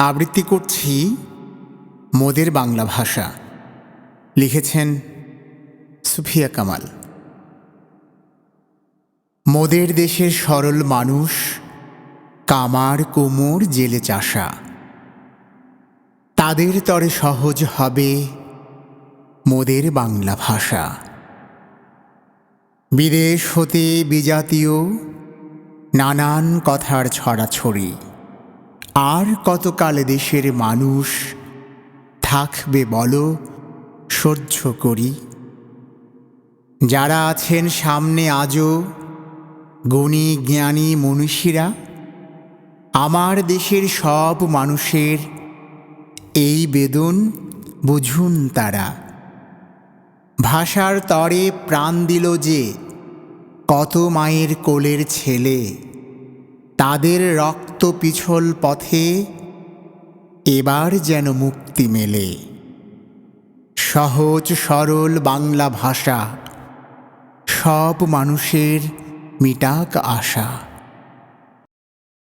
আবৃত্তি করছি মোদের বাংলা ভাষা। লিখেছেন সুফিয়া কামাল। মোদের দেশের সরল মানুষ, কামার কোমর জেলে চাষা। তাদের তরে সহজ হবে মোদের বাংলা ভাষা। বিদেশ হতে বিজাতীয় নানান কথার ছড়াছড়ি। আর কতকাল দেশের মানুষ থাকবে বলো, সহ্য করি। যারা আছেন সামনে আজও, গুণী জ্ঞানী মনীষীরা, আমার দেশের সব মানুষের এই বেদন বুঝুন তারা। ভাষার তরে প্রাণ দিল যে, কত মায়ের কোলের ছেলে। তাদের রক্ত পিছল পথে এবার যেন মুক্তি মেলে। সহজ সরল বাংলা ভাষা, সব মানুষের মিটাক আশা।